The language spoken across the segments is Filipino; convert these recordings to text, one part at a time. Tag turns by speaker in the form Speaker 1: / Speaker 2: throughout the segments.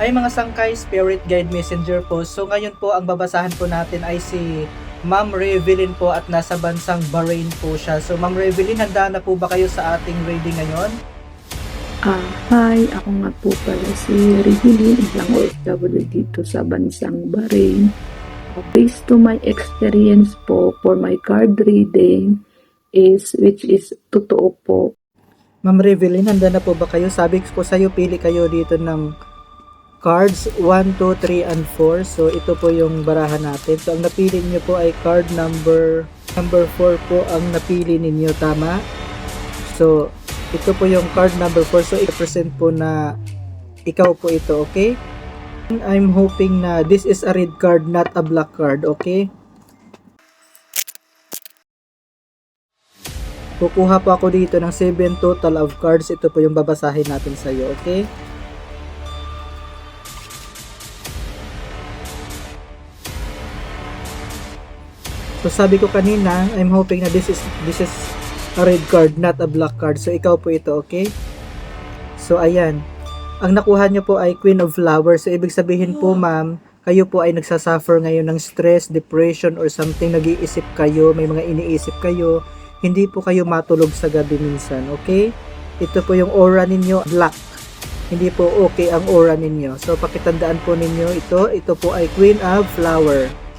Speaker 1: Ay mga sangkay, spirit guide messenger po. So ngayon po ang babasahan po natin ay si Ma'am Revelyn po at nasa bansang Bahrain po siya. So Ma'am Revelyn, handa na po ba kayo sa ating reading ngayon?
Speaker 2: Ah, hi, ako nga po pala si Regine, isang OFW dito sa bansang Bahrain. Based to my experience po for my card reading is, which is totoo po.
Speaker 1: Ma'am Revelyn, handa na po ba kayo? Sabi ko sa iyo, pili kayo dito ng cards 1, 2, 3, and 4. So ito po yung barahan natin. So ang napili niyo po ay card number number 4 po ang napili ninyo, tama? So ito po yung card number 4. So i-present po na ikaw po ito, okay? I'm hoping na this is a red card, not a black card, okay? Kukuha po ako dito ng 7 total of cards. Ito po yung babasahin natin sa iyo, okay? So sabi ko kanina, I'm hoping na this is this is a red card, not a black card. So ikaw po ito, okay? So ayan. Ang nakuha niyo po ay Queen of Flowers. So ibig sabihin po, ma'am, kayo po ay nagsasuffer ngayon ng stress, depression, or something. Nag-iisip kayo, may mga iniisip kayo. Hindi po kayo matulog sa gabi minsan, okay? Ito po yung aura ninyo, black. Hindi po okay ang aura ninyo. So pakitandaan po ninyo ito. Ito po ay Queen of Flower.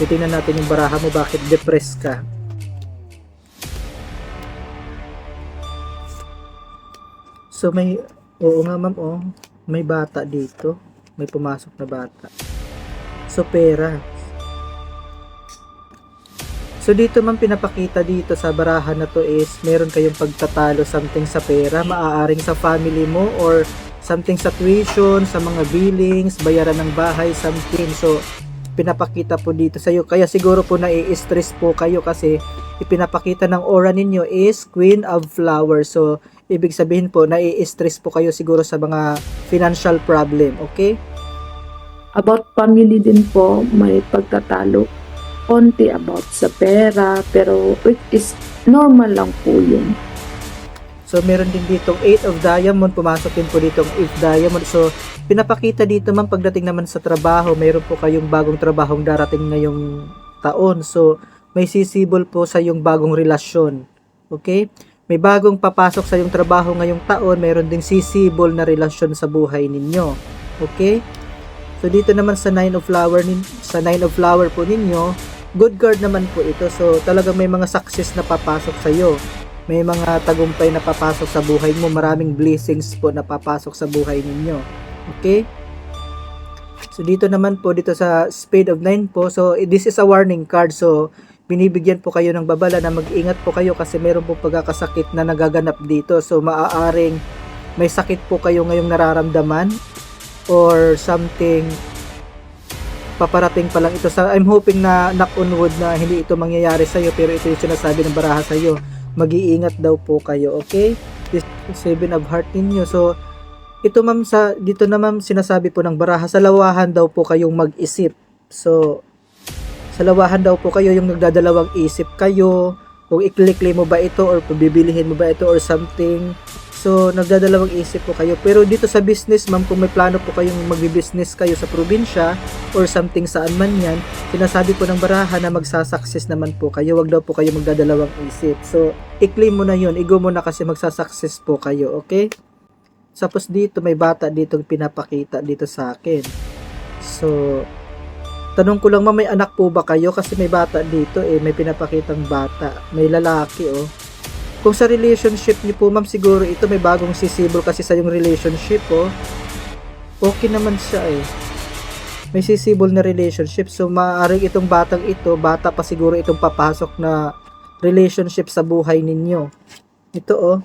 Speaker 1: Titingnan natin yung baraha mo bakit depressed ka. So may oo nga ma'am oh, may bata dito. May pumasok na bata. So pera. So dito ma'am pinapakita dito sa baraha na to is meron kayong pagtatalo something sa pera, maaaring sa family mo or something sa tuition, sa mga billings, bayaran ng bahay, something. So pinapakita po dito sa iyo. Kaya siguro po nai-stress po kayo kasi ipinapakita ng aura ninyo is Queen of Flowers. So, ibig sabihin po, nai-stress po kayo siguro sa mga financial problem. Okay?
Speaker 2: About family din po, may pagtatalo konti about sa pera, pero which is normal lang po yun.
Speaker 1: So, meron din dito 8 of diamond. Pumasok din po dito 8 diamond. So, pinapakita dito man pagdating naman sa trabaho, mayroon po kayong bagong trabahong darating ngayong taon. So, may sisibol po sa yung bagong relasyon. Okay? May bagong papasok sa yung trabaho ngayong taon, mayroon ding sisibol na relasyon sa buhay ninyo. Okay? So, dito naman sa nine of flower, sa nine of flower po ninyo, good card naman po ito. So, talagang may mga success na papasok sa iyo may mga tagumpay na papasok sa buhay mo, maraming blessings po na papasok sa buhay ninyo. Okay? So dito naman po dito sa Spade of Nine po, so this is a warning card. So binibigyan po kayo ng babala na mag-ingat po kayo kasi meron po pagkakasakit na nagaganap dito. So maaaring may sakit po kayo ngayong nararamdaman or something paparating pa lang ito sa I'm hoping na knock on wood na hindi ito mangyayari sa iyo pero ito yung sinasabi ng baraha sa iyo mag-iingat daw po kayo, okay? This seven of heart ninyo. So, ito ma'am sa dito na ma'am sinasabi po ng baraha sa lawahan daw po kayong mag-isip. So, sa lawahan daw po kayo yung nagdadalawang isip kayo kung iklikli mo ba ito or pabibilihin mo ba ito or something. So, nagdadalawang isip po kayo. Pero dito sa business, ma'am, kung may plano po kayong magbi-business kayo sa probinsya or something saan man yan, sinasabi po ng baraha na magsasucess naman po kayo. Wag daw po kayo magdadalawang isip. So, i-claim mo na yun. Igo mo na kasi magsasucess po kayo, okay? Tapos dito, may bata dito pinapakita dito sa akin. So, tanong ko lang, ma'am, may anak po ba kayo? Kasi may bata dito, eh, may pinapakitang bata. May lalaki, oh. Kung sa relationship niyo po, ma'am, siguro ito may bagong sisibol kasi sa yung relationship, oh. Okay naman siya, eh. May sisibol na relationship. So, maaaring itong batang ito, bata pa siguro itong papasok na relationship sa buhay ninyo. Ito, oh.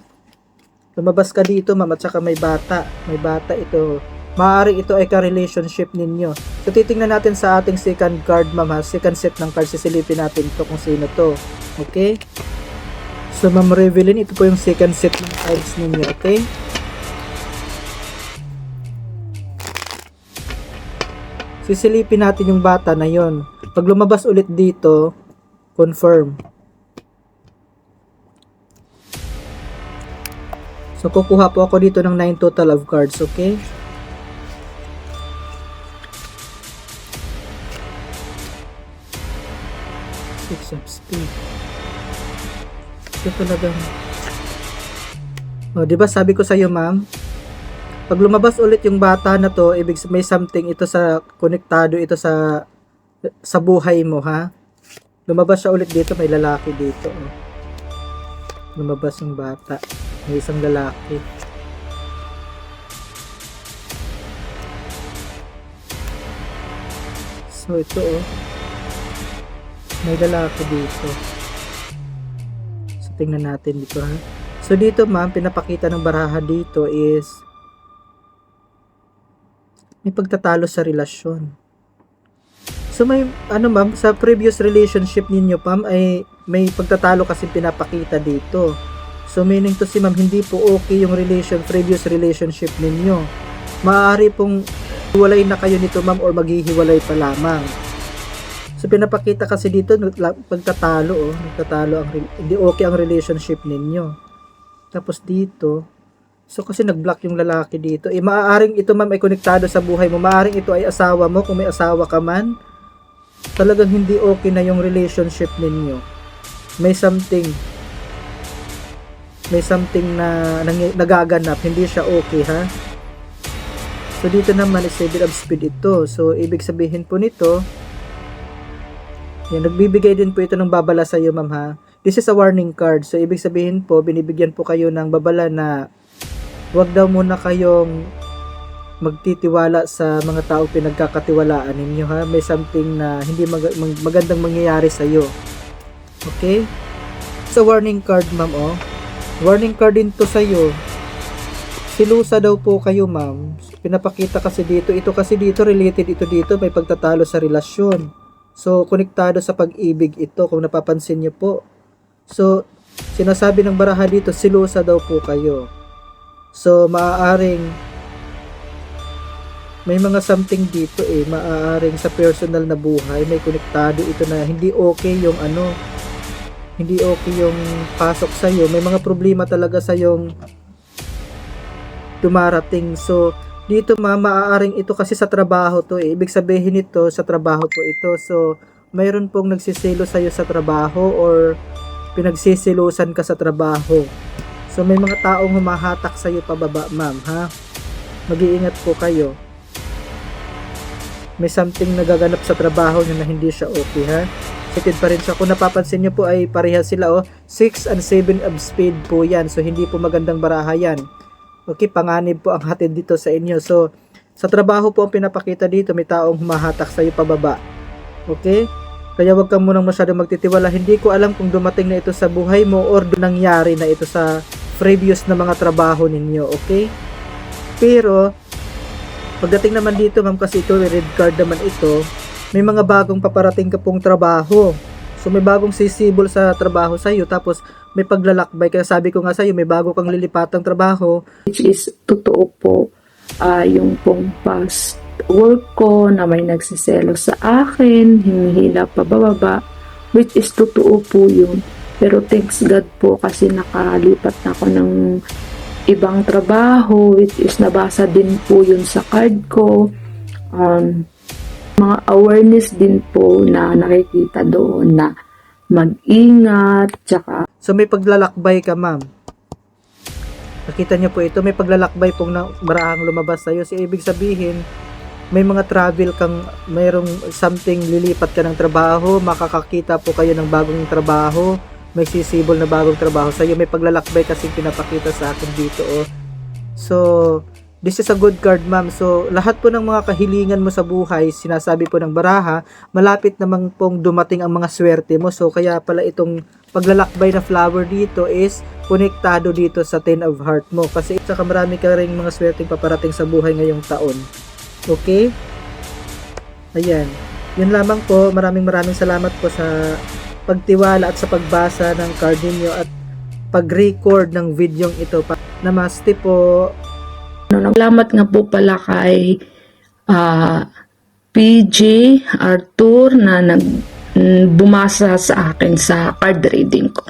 Speaker 1: Lumabas ka dito, ma'am, at saka may bata. May bata ito. Maaaring ito ay ka-relationship ninyo. So, titingnan natin sa ating second card, ma'am, ha? Second set ng cards, sisilipin natin to kung sino to. Okay? So, Ma'am Revelin, ito po yung second set ng cards ninyo, okay? Sisilipin natin yung bata na yon. Pag lumabas ulit dito, confirm. So, kukuha po ako dito ng 9 total of cards, okay? Six of speed. Ito talagang... O, di ba sabi ko sa iyo, ma'am? Pag lumabas ulit yung bata na to, ibig may something ito sa konektado ito sa sa buhay mo, ha? Lumabas siya ulit dito, may lalaki dito. Oh. Lumabas yung bata. May isang lalaki. So, ito oh. May lalaki dito. Tingnan natin dito ha. So, dito ma'am, pinapakita ng baraha dito is may pagtatalo sa relasyon. So, may, ano ma'am, sa previous relationship ninyo, ma'am, ay may pagtatalo kasi pinapakita dito. So, meaning to si ma'am, hindi po okay yung relation, previous relationship ninyo. Maaari pong hiwalay na kayo nito ma'am or maghihiwalay pa lamang. So pinapakita kasi dito pagtatalo oh, nagtatalo ang hindi okay ang relationship ninyo. Tapos dito, so kasi nag-block yung lalaki dito. Eh maaaring ito ma'am ay konektado sa buhay mo. Maaaring ito ay asawa mo kung may asawa ka man. Talagang hindi okay na yung relationship ninyo. May something may something na nangy- nagaganap, hindi siya okay ha. So dito naman is seven of speed ito. So ibig sabihin po nito, yan, nagbibigay din po ito ng babala sa iyo ma'am ha. This is a warning card. So ibig sabihin po, binibigyan po kayo ng babala na wag daw muna kayong magtitiwala sa mga tao pinagkakatiwalaan ninyo ha. May something na hindi mag- mag- magandang mangyayari sa iyo. Okay? So warning card ma'am oh. Warning card din to sa iyo. Silusa daw po kayo, ma'am. Pinapakita kasi dito. Ito kasi dito, related ito dito. May pagtatalo sa relasyon. So, konektado sa pag-ibig ito, kung napapansin niyo po. So, sinasabi ng baraha dito, silusa daw po kayo. So, maaaring may mga something dito eh, maaaring sa personal na buhay, may konektado ito na hindi okay yung ano, hindi okay yung pasok sa iyo. May mga problema talaga sa yung dumarating. So, dito ma, maaaring ito kasi sa trabaho to eh. Ibig sabihin nito, sa trabaho po ito. So, mayroon pong nagsisilo sa'yo sa trabaho or pinagsisilusan ka sa trabaho. So, may mga taong humahatak sa'yo pababa, ma'am, ha? Mag-iingat po kayo. May something nagaganap sa trabaho nyo na hindi siya okay, ha? Excited pa rin siya. Kung napapansin nyo po ay parehas sila, oh. 6 and 7 of spade po yan. So, hindi po magandang baraha yan. Okay, panganib po ang hatid dito sa inyo. So, sa trabaho po ang pinapakita dito, may taong humahatak sa iyo pababa. Okay? Kaya wag kang munang masyadong magtitiwala. Hindi ko alam kung dumating na ito sa buhay mo or nangyari na ito sa previous na mga trabaho ninyo. Okay? Pero, pagdating naman dito, ma'am, kasi ito, red card naman ito, may mga bagong paparating ka pong trabaho. So, may bagong sisibol sa trabaho sa iyo. Tapos, may paglalakbay. Kaya sabi ko nga sa iyo, may bago kang lilipatang trabaho.
Speaker 2: which is totoo po ah, yung pong past work ko na may nagsiselo sa akin, hinihila pa bababa, which is totoo po yun. Pero thanks God po kasi nakalipat na ako ng ibang trabaho, which is nabasa din po yun sa card ko. Um, mga awareness din po na nakikita doon na mag-ingat, tsaka
Speaker 1: So may paglalakbay ka, ma'am. Nakita niyo po ito, may paglalakbay pong na marahang lumabas sa iyo. So ibig sabihin, may mga travel kang mayroong something lilipat ka ng trabaho, makakakita po kayo ng bagong trabaho, may sisibol na bagong trabaho sa iyo. May paglalakbay kasi pinapakita sa akin dito, oh. So, this is a good card, ma'am. So, lahat po ng mga kahilingan mo sa buhay, sinasabi po ng baraha, malapit namang pong dumating ang mga swerte mo. So, kaya pala itong paglalakbay na flower dito is konektado dito sa Ten of Heart mo. Kasi saka marami ka rin mga swerteng paparating sa buhay ngayong taon. Okay? Ayan. Yun lamang po. Maraming maraming salamat po sa pagtiwala at sa pagbasa ng card ninyo at pag-record ng videong ito. Namaste po.
Speaker 2: Ano, salamat nga po pala kay ah, PJ Arthur na nag mm, bumasa sa akin sa card reading ko.